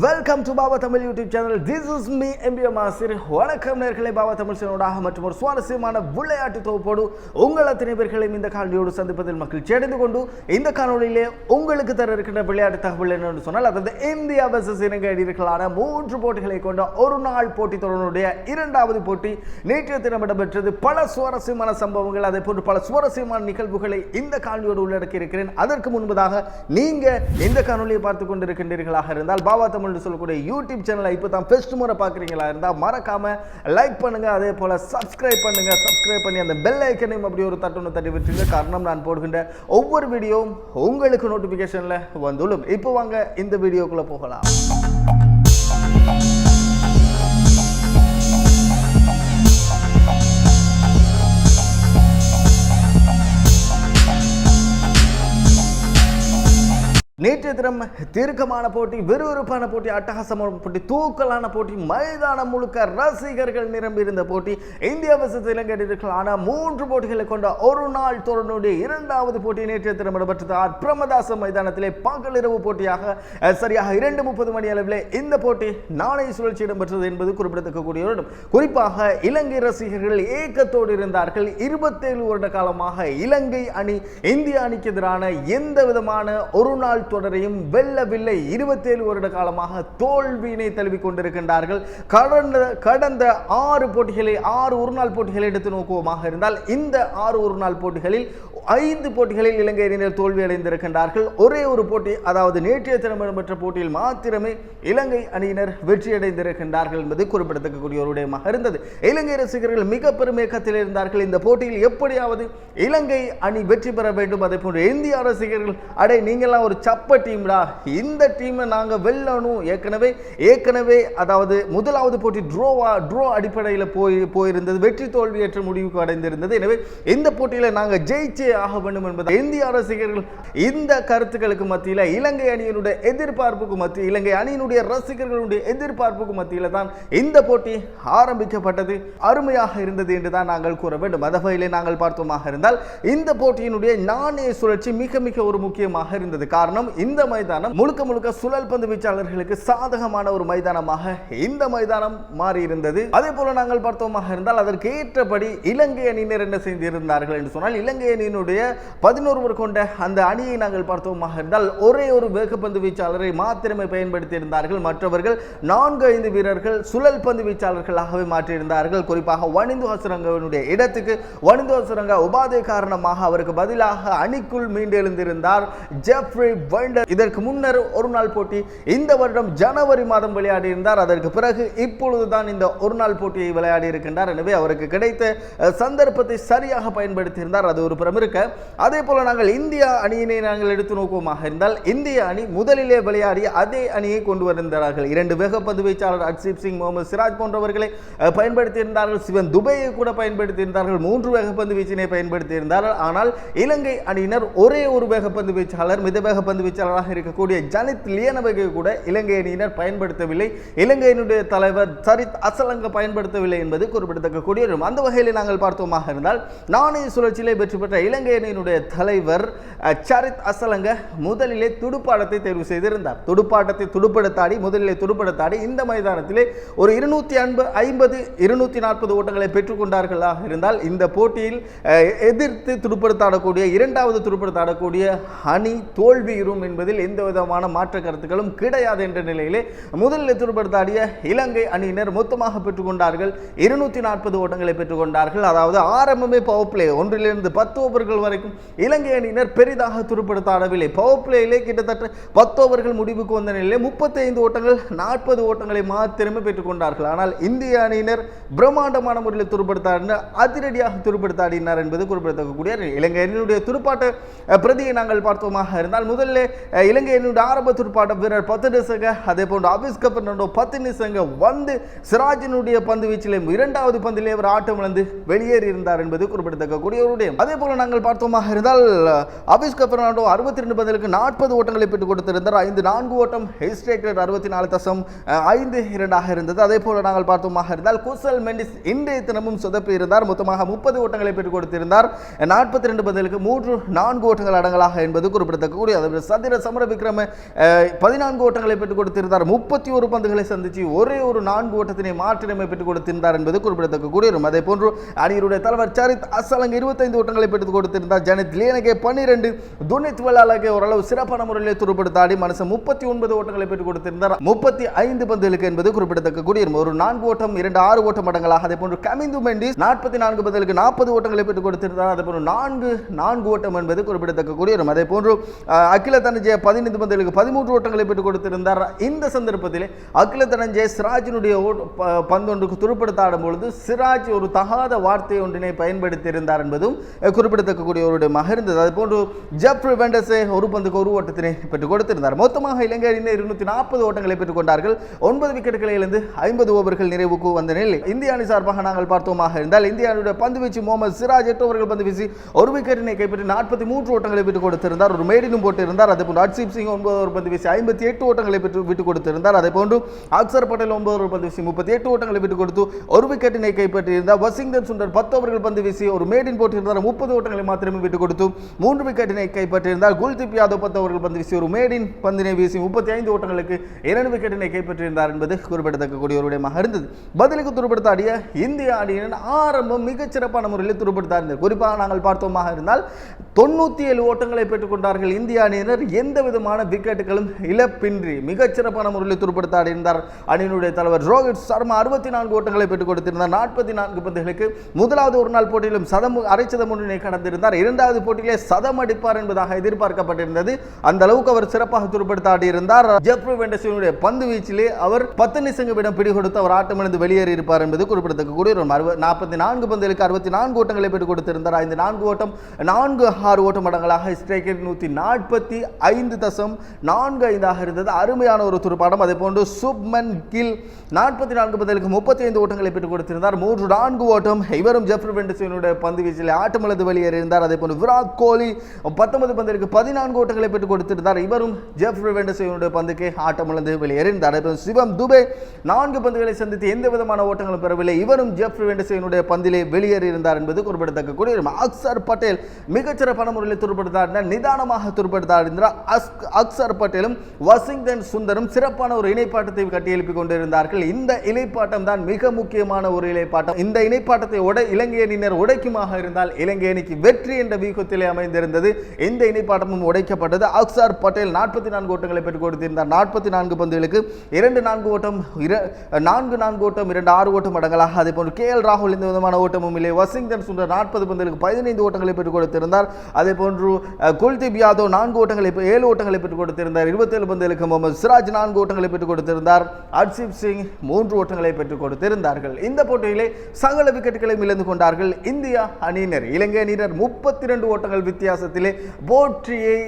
Welcome to Baba Tamil YouTube channel this is me MBM Asir வணக்கம் நேர்களை பாபா தமிழ் சேனோடாக மற்றும் ஒரு சுவாரஸ்யமான விளையாட்டு தொகுப்போடு உங்கள் அத்தனை பேர்களையும் இந்த காணொலியோடு சந்திப்பதில் மக்கள் சேர்ந்து கொண்டு இந்த காணொலியிலே உங்களுக்கு தர இருக்கின்ற விளையாட்டு தகவல் என்னென்னு சொன்னால் அதாவது இந்தியா வர்சஸ் இலங்கை அணிகளான மூன்று போட்டிகளை கொண்ட ஒரு நாள் போட்டி தொடருடைய இரண்டாவது போட்டி நேற்றைய தினம் இடம்பெற்றது. பல சுவாரஸ்யமான சம்பவங்கள் அதே போன்று பல சுவாரஸ்யமான நிகழ்வுகளை இந்த காணொலியோடு உள்ளடக்கி இருக்கிறேன் அதற்கு முன்பதாக நீங்கள் இந்த காணொலியை பார்த்து கொண்டிருக்கின்றீர்களாக இருந்தால் பாபா தமிழ்னு சொல்லக்கூடிய யூடியூப் சேனலை இப்போ தான் ஃபர்ஸ்ட் முறை பார்க்குறீங்களா இருந்தால் மறக்காம லைக் பண்ணுங்க. அதே போல சப்ஸ்கிரைப் பண்ணுங்க. சப்ஸ்கிரைப் பண்ணி அந்த பெல் ஐக்கனையும் அப்படி ஒரு தட்டுன்னு தட்டி விட்டுருங்க. காரணம் நான் போடுகின்ற ஒவ்வொரு வீடியோவும் உங்களுக்கு நோட்டிஃபிகேஷனில் வந்துள்ளும். இப்போ வாங்க இந்த வீடியோக்குள்ளே போகலாம். நேற்றைய தீர்க்கமான போட்டி விறுவிறுப்பான போட்டி அட்டகாசமான போட்டி தூக்கலான போட்டி மைதானம் முழுக்க ரசிகர்கள் நிரம்பி இருந்த போட்டி. இந்தியா வசதி இலங்கை ஆனால் மூன்று போட்டிகளை கொண்ட ஒரு நாள் தொடருடைய இரண்டாவது போட்டி நேற்றைய தினம் இடம்பெற்றது. ஆர். பிரமதாச மைதானத்திலே பகலிரவு போட்டியாக சரியாக இரண்டு முப்பது மணி அளவிலே இந்த போட்டி நாணய சுழற்சி இடம்பெற்றது என்பது குறிப்பிடத்தக்கக்கூடிய ஒரு இடம். குறிப்பாக இலங்கை ரசிகர்கள் ஏக்கத்தோடு இருந்தார்கள். இருபத்தேழு வருட காலமாக இலங்கை அணி இந்திய அணிக்கு எதிரான எந்த விதமான ஒரு நாள் தொடரை தொடரையும் வெல்லவில்லை. இருபத்தேழு வருட காலமாக தோல்வியினை தழுவிக் கொண்டிருக்கின்றார்கள். கடந்த கடந்த ஆறு போட்டிகளை ஆறு ஒருநாள் போட்டிகளை எடுத்து நோக்குவோமாக இருந்தால் இந்த ஆறு ஒருநாள் போட்டிகளில் ஐந்து போட்டிகளில் இலங்கை அணியினர் தோல்வி அடைந்திருக்கின்றார்கள். ஒரே ஒரு போட்டி அதாவது நேற்றைய தினம் இடம்பெற்ற போட்டியில் மாத்திரமே இலங்கை அணியினர் வெற்றியடைந்திருக்கின்றார்கள் என்பது குறிப்பிடத்தக்கக்கூடிய ஒரு விடயமாக இருந்தது. இலங்கை ரசிகர்கள் மிக பெருமேக்கத்தில் இருந்தார்கள். இந்த போட்டியில் எப்படியாவது இலங்கை அணி வெற்றி பெற வேண்டும். அதே போன்று இந்திய ரசிகர்கள் அடே நீங்களாம் ஒரு சப்பட்டி டீம்டா. இந்த டீமை நாங்கள் வெல்லணும். ஏற்கனவே ஏற்கனவே அதாவது முதலாவது போட்டி ட்ரோவா ட்ரோ அடிப்படையில் போய் போயிருந்தது. வெற்றி தோல்வியற்ற முடிவுக்கு அடைந்திருந்தது. எனவே இந்த போட்டியில் நாங்கள் ஜெயிச்சே ஆக வேண்டும் என்பது இந்திய ரசிகர்கள் இந்த கருத்துக்களுக்கு மத்தியில் இலங்கை அணியினுடைய எதிர்பார்ப்புக்கு மத்தியில் இலங்கை அணியினுடைய ரசிகர்களுடைய எதிர்பார்ப்புக்கு மத்தியில் தான் இந்த போட்டி ஆரம்பிக்கப்பட்டது. அருமையாக இருந்தது என்று தான் நாங்கள் கூற வேண்டும். அந்த வகையிலே நாங்கள் பார்த்தோமாக இருந்தால் இந்த போட்டியினுடைய நாணய சுழற்சி மிக மிக ஒரு முக்கியமாக இருந்தது. காரணம் இந்த மைதானம் முழுக்க முழுக்க சுழல் பந்து வீச்சாளர்களுக்கு சாதகமான ஒரு மைதானமாக இந்த மைதானம் மாறி இருந்தது அதே போல நாங்கள் பார்த்தோமாக இருந்தால் அதற்கு ஏற்றபடி இலங்கை அணியினர் என்ன செய்திருந்தார்கள் என்று சொன்னால் இலங்கை அணியினுடைய பதினோருவர் கொண்ட அந்த அணியை நாங்கள் பார்த்தோமாக இருந்தால் ஒரே ஒரு வேகப்பந்து வீச்சாளரை மாத்திரமே பயன்படுத்தி இருந்தார்கள் மற்றவர்கள் நான்கு ஐந்து வீரர்கள் சுழல் பந்து வீச்சாளர்களாகவே மாற்றியிருந்தார்கள். குறிப்பாக வனிந்து ஹசுரங்கனுடைய இடத்துக்கு வனிந்து ஹசுரங்க உபாதை காரணமாக அவருக்கு பதிலாக அணிக்குள் மீண்டெழுந்திருந்தார் ஜெஃப்ரி வண்டர். இதற்கு முன்னர் ஒரு நாள் போட்டி இந்த வருடம் ஜனவரி மாதம் விளையாடி இருந்தார் அதற்கு பிறகு இப்பொழுதுதான் இந்த ஒரு நாள் போட்டியை விளையாடி இருக்கின்றார். எனவே அவருக்கு கிடைத்த சந்தர்ப்பத்தை சரியாக பயன்படுத்தி இருந்தார் அது ஒரு புறம் இருக்க. அதே போல நாங்கள் இந்தியா அணியினை நாங்கள் எடுத்து நோக்குவோமாக இருந்தால் இந்திய அணி முதலிலே விளையாடி அதே அணியை கொண்டு வந்திருந்தார்கள். இரண்டு வேகப்பந்து வீச்சாளர் அக்ஷீப் சிங் முகமது சிராஜ் போன்றவர்களை பயன்படுத்தி இருந்தார்கள் சிவன் துபையை கூட பயன்படுத்தி இருந்தார்கள் மூன்று வேகப்பந்து வீச்சினை பயன்படுத்தி இருந்தார்கள் ஆனால் இலங்கை அணியினர் ஒரே ஒரு வேகப்பந்து வீச்சாளர் மித வேகப்பந்து வீரராக இருக்கக்கூடிய ஜனித் லியனவகை கூட இலங்கை அணியினர் பயன்படுத்தவில்லை. இலங்கையினுடைய தலைவர் சரித் அசலங்க பயன்படுத்தவில்லை என்பது குறிப்பிடத்தக்கக்கூடிய ஒரு அந்த வகையில் நாங்கள் பார்த்தோமாக இருந்தால் நாணய சுழற்சியிலே வெற்றி பெற்ற இலங்கை அணியினுடைய தலைவர் சரித் அசலங்க முதலிலே துடுப்பாட்டத்தை தேர்வு செய்திருந்தார். துடுப்பாட்டத்தை துடுப்படுத்தாடி முதலிலே துடுப்படுத்தாடி இந்த மைதானத்திலே ஒரு இருநூத்தி ஐம்பது ஐம்பது இருநூத்தி நாற்பது ஓட்டங்களை பெற்றுக்கொண்டார்களாக இருந்தால் இந்த போட்டியில் எதிர்த்து துடுப்படுத்தாடக்கூடிய இரண்டாவது துடுப்படுத்தாடக்கூடிய அணி தோல்வியுறும் என்பது என்பதில் எந்த விதமான மாற்று கருத்துக்களும் கிடையாது என்ற நிலையிலே முதலில் துடுப்படுத்தாடிய இலங்கை அணியினர் மொத்தமாக பெற்றுக்கொண்டார்கள். இருநூத்தி நாற்பது ஓட்டங்களை பெற்றுக்கொண்டார்கள். அதாவது ஆரம்பமே பவர் பிளே ஒன்றிலிருந்து பத்து ஓவர்கள் வரைக்கும் இலங்கை அணியினர் பெரிதாக துருப்படுத்தாடவில்லை. பவர் பிளேயிலே கிட்டத்தட்ட பத்து ஓவர்கள் முடிவுக்கு வந்த நிலையில் முப்பத்தைந்து ஓட்டங்கள் நாற்பது ஓட்டங்களை மாத்திரமே பெற்றுக்கொண்டார்கள். ஆனால் இந்திய அணியினர் பிரம்மாண்டமான முறையில் துருப்படுத்தாடினர் அதிரடியாக துருப்படுத்தாடினார் என்பது குறிப்பிடத்தக்கக்கூடிய இலங்கை அணியினுடைய துடுப்பாட்ட பிரதியை நாங்கள் பார்த்தோமாக இருந்தால் முதல்ல இலங்கையினுடைய ஆரம்ப துடுப்பாட்ட வீரர் பத்து நிசங்க அதே போன்று அபிஸ் கப்பர்னோ பத்து நிசங்க வந்து சிராஜினுடைய பந்து வீச்சிலே இரண்டாவது பந்திலே அவர் ஆட்டம் இழந்து வெளியேறி இருந்தார் என்பது குறிப்பிடத்தக்கக்கூடிய ஒரு அதே போல நாங்கள் பார்த்தோமாக இருந்தால் அபிஸ் கப்பர்னாடோ அறுபத்தி ரெண்டு பதிலுக்கு நாற்பது ஓட்டங்களை பெற்றுக் கொடுத்திருந்தார். ஐந்து நான்கு ஓட்டம் ஹெஸ்டேக்கர் அறுபத்தி நாலு தசம் ஐந்து இரண்டாக இருந்தது. அதே போல நாங்கள் பார்த்தோமாக இருந்தால் குசல் மெண்டிஸ் இன்றைய தினமும் சொதப்பி இருந்தார். மொத்தமாக முப்பது ஓட்டங்களை பெற்றுக் கொடுத்திருந்தார். நாற்பத்தி ரெண்டு பதிலுக்கு மூன்று நான்கு ஓட்டங்கள் அடங்கலாக என்பது குறிப்பிடத்தக்க கூடிய சதிர சமர விக்ரம பதினான்கு ஓட்டங்களை பெற்றுக் கொடுத்திருந்தார். முப்பத்தி ஒரு பந்துகளை சந்தித்து ஒரே ஒரு நான்கு ஓட்டத்தினை மாற்றிடமை பெற்றுக் கொடுத்திருந்தார் என்பது குறிப்பிடத்தக்க கூடியும் அதே போன்று அணியினுடைய தலைவர் சரித் அசலங்க இருபத்தைந்து ஓட்டங்களை பெற்றுக் கொடுத்திருந்தார். ஜனித் லியனகே பன்னிரெண்டு துனித் வெள்ளாலகே ஓரளவு சிறப்பான முறையில் துருப்படுத்தாடி மனசு முப்பத்தி ஒன்பது ஓட்டங்களை பெற்றுக் கொடுத்திருந்தார். முப்பத்தி ஐந்து பந்துகளுக்கு என்பது குறிப்பிடத்தக்க கூடியிருக்கும் ஒரு நான்கு ஓட்டம் இரண்டு ஆறு ஓட்டம் மடங்களாக அதே போன்று கமிந்து மெண்டிஸ் நாற்பத்தி நான்கு பந்துகளுக்கு நாற்பது ஓட்டங்களை பெற்றுக் கொடுத்திருந்தார். அதே போன்று நான்கு நான்கு ஓட்டம் என்பது குறிப்பிடத்தக்க கூடியிருக்கும் அதே போன்று அகில அகில தனஞ்சய பதினைந்து பந்துகளுக்கு பதிமூன்று ஓட்டங்களை பெற்றுக் கொடுத்திருந்தார். இந்த சந்தர்ப்பத்தில் அகில தனஞ்சய சிராஜினுடைய பந்து ஒன்றுக்கு துருப்படுத்த ஆடும்பொழுது சிராஜ் ஒரு தகாத வார்த்தை ஒன்றினை பயன்படுத்தியிருந்தார் என்பதும் அஹ், குறிப்பிடத்தக்க ஒரு இடமாக இருந்தது. அது போன்று வெண்டஸே ஒரு பந்துக்கு ஒரு ஓட்டத்தினை பெற்றுக் கொடுத்திருந்தார். மொத்தமாக இலங்கை அணியினர் இருநூத்தி நாற்பது ஓட்டங்களை பெற்றுக் கொண்டார்கள். ஒன்பது விக்கெட்டுகளை இழந்து ஐம்பது ஓவர்கள் நிறைவுக்கு வந்த நிலையில் இந்திய அணி சார்பாக நாங்கள் பார்த்தோமாக இருந்தால் இந்திய அணியுடைய பந்து வீச்சு முகமது சிராஜ் எட்டு ஓவர்கள் பந்து வீசி ஒரு விக்கெட்டினை கைப்பற்றி நாற்பத்தி மூன்று ஓட்டங்களை பெற்றுக் கொடுத்திருந்தார். ஒரு மேடினும் போட்டிருந்தார். அதே ராஜ்தீப் சிங் ஒன்பது ஓவர் பந்து வீசி ஐம்பத்தி எட்டு ஓட்டங்களை பெற்று விட்டுக் கொடுத்திருந்தார். அதே போன்று அக்சர் பட்டேல் ஒன்பது ஓவர் பந்து வீசி முப்பத்தி எட்டு ஓட்டங்களை விட்டுக் கொடுத்து ஒரு விக்கெட்டினை கைப்பற்றியிருந்தார். வசிங்டன் சுந்தர் பத்து ஓவர்கள் பந்து வீசி ஒரு மேடின் போட்டிருந்தார். முப்பது ஓட்டங்களை மாத்திரமே விட்டுக் கொடுத்து மூன்று விக்கெட்டினை கைப்பற்றியிருந்தார். குல்தீப் யாதவ் பத்து ஓவர்கள் பந்து வீசி ஒரு மேடின் பந்தினை வீசி முப்பத்தி ஐந்து ஓட்டங்களுக்கு இரண்டு விக்கெட்டினை கைப்பற்றியிருந்தார் என்பது குறிப்பிடத்தக்கக்கூடிய ஒரு விடயமாக இருந்தது. பதிலுக்கு துருப்படுத்த ஆடிய இந்திய அணியின் ஆரம்பம் மிகச் சிறப்பான முறையில் துருப்படுத்தார் இருந்தது குறிப்பாக நாங்கள் பார்த்தோமாக இருந்தால் தொண்ணூற்றி ஏழு ஓட்டங்களை பெற்றுக்கொண்டார்கள். இந்திய அணியினர் எந்த விதமான விக்கெட்டுகளும் இழப்பின்றி மிகச் சிறப்பான முறையில் துருப்படுத்தாடி இருந்தார் அணியினுடைய தலைவர் ரோஹித் சர்மா அறுபத்தி நான்கு ஓட்டங்களை பெற்றுக் கொடுத்திருந்தார். நாற்பத்தி நான்கு பந்துகளுக்கு முதலாவது ஒரு நாள் போட்டியிலும் சதம் அரை சதம் ஒன்றினை கடந்திருந்தார். இரண்டாவது போட்டியிலே சதம் அடிப்பார் என்பதாக எதிர்பார்க்கப்பட்டிருந்தது. அந்த அளவுக்கு அவர் சிறப்பாக துருப்படுத்தாடி இருந்தார் ஜெப்ரி வெண்டசினுடைய பந்து வீச்சிலே அவர் பத்து நிசங்கவிடம் பிடி கொடுத்து அவர் ஆட்டமிழந்து வெளியேறி இருப்பார் என்பது குறிப்பிடத்தக்க கூடிய ஒரு நாற்பத்தி நான்கு பந்துகளுக்கு அறுபத்தி நான்கு ஓட்டங்களை பெற்றுக் கொடுத்திருந்தார். ஐந்து நான்கு ஓட்டம் நான்கு ஆறு ஓட்ட மடங்களாக ஸ்ட்ரைக்கர் நூற்றி நாற்பத்தி ஐந்து தசம் நான்கு ஐந்தாக இருந்தது. அருமையான ஒரு துடுப்பாட்டம். அதே போன்று சுப்மன் கில் நாற்பத்தி நான்கு பதிலுக்கு முப்பத்தி ஐந்து ஓட்டங்களை பெற்றுக் கொடுத்திருந்தார். மூன்று நான்கு ஓட்டம் இவரும் ஜெஃப்ரி வெண்டசினுடைய பந்து வீச்சில் ஆட்டமிழந்து வெளியேறியிருந்தார். அதே போன்று விராட் கோலி பத்தொன்பது பந்திற்கு பதினான்கு ஓட்டங்களை பெற்றுக் கொடுத்திருந்தார். இவரும் ஜெஃப்ரி வெண்டசினுடைய பந்துக்கு ஆட்டமிழந்து வெளியேறியிருந்தார். அதே போன்று சிவம் துபே நான்கு பந்துகளை சந்தித்து எந்த விதமான ஓட்டங்களும் பெறவில்லை. இவரும் ஜெஃப்ரி வெண்டசினுடைய பந்திலே வெளியேறியிருந்தார் என்பது குறிப்பிடத்தக்க கூடிய அக்சர் பட்டேல் மிகச்சிறப்பான முறையில் துருப்படுத்தாடினார் நிதானமாக துருப்படுத்தாடினார் அக்சர் பட்டேலும் வாஷிங்டன் சுந்தரும் சிறப்பான ஒரு இணைப்பாட்டத்தை கட்டியெழுப்பிக் கொண்டிருந்தார்கள். இந்த இணைப்பாட்டம் தான் மிக முக்கியமான ஒரு இணைப்பாட்டம். இந்த இணைப்பாட்டத்தை உடை இலங்கை அணியினர் உடைக்குமாக இருந்தால் இலங்கை அணிக்கு வெற்றி என்ற வீக்கத்திலே அமைந்திருந்தது. இந்த இணைப்பாட்டமும் உடைக்கப்பட்டது. அக்சர் பட்டேல் நாற்பத்தி நான்கு ஓட்டங்களை பெற்றுக் கொடுத்திருந்தார். நாற்பத்தி நான்கு பந்துகளுக்கு இரண்டு நான்கு ஓட்டம் நான்கு நான்கு ஓட்டம் இரண்டு ஆறு ஓட்டம் அடங்கலாக. அதே போன்று கே எல் ராகுல் இந்த விதமான ஓட்டமும் இல்லை. வாஷிங்டன் சுந்தர் நாற்பது பந்துகளுக்கு பதினைந்து ஓட்டங்களை பெற்றுக் கொடுத்திருந்தார். அதே போன்று குல்தீப் யாதவ் நான்கு ஓட்டங்களை ஏழு ஓட்டங்களை பெற்றுக் கொடுத்திருந்தார். இருபத்தேழு பந்துகளுக்கு முகமது சிராஜ் நான்கு ஓட்டங்களை பெற்றுக் கொடுத்திருந்தார். ஹர்ஷீப் சிங் மூன்று ஓட்டங்களை பெற்றுக் கொடுத்திருந்தார்கள். இந்த போட்டியிலே சகல விக்கெட்டுகளையும் இழந்து கொண்டார்கள் இந்தியா அணியினர் இலங்கை அணியினர் முப்பத்தி ரெண்டு ஓட்டங்கள் வித்தியாசத்திலே போற்றியை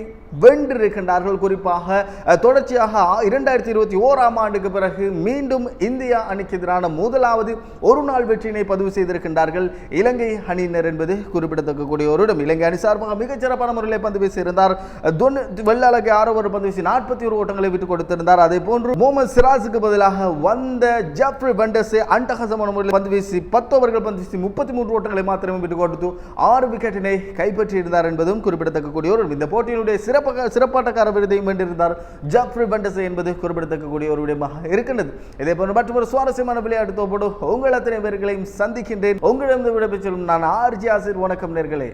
வென்றிருக்கின்றார்கள். குறிப்பாக தொடர்ச்சியாக இரண்டாயிரத்தி இருபத்தி ஓராம் ஆண்டுக்கு பிறகு மீண்டும் இந்தியா அணிக்கு எதிரான முதலாவது ஒரு நாள் வெற்றியினை பதிவு செய்திருக்கின்றார்கள். இலங்கை அணியினர் என்பது குறிப்பிடத்தக்கக்கூடிய ஒரு இடம் இலங்கை அணி சார்பாக மிகச்சிறப்பான முறையில் பந்து வீசியிருந்தார். தொண்ணூ வெள்ளாளக்கு ஆறு பந்து வீசி நாற்பத்தி ஒரு ஓட்டங்களை விட்டுக் கொடுத்திருந்தார். அதே போன்று முகமது சிராஜுக்கு பதிலாக வந்த ஜப்ரி வெண்டஸே அண்டகசமான முறையில் பந்து வீசி பத்து ஓவர்கள் பந்து வீசி முப்பத்தி மூன்று ஓட்டங்களை மாத்திரமே விட்டுக் கொடுத்து ஆறு விக்கெட்டினை கைப்பற்றியிருந்தார் என்பதும் குறிப்பிடத்தக்கக்கூடிய ஒரு இந்த போட்டியினுடைய சிறப்பாக சிறப்பாட்டக்கார விருதையும் வென்றிருந்தார் ஜாஃப்ரி பண்டஸ் என்பது குறிப்பிடத்தக்க கூடிய ஒரு விடயமாக இருக்கின்றது. இதே போன்று மற்றொரு சுவாரஸ்யமான விளையாட்டு தோப்போடு உங்கள் அத்தனை பேர்களையும் சந்திக்கின்றேன். உங்களிடம் விடைபெற்று நான் ஆர்ஜி ஆசிர். வணக்கம் நேர்களே.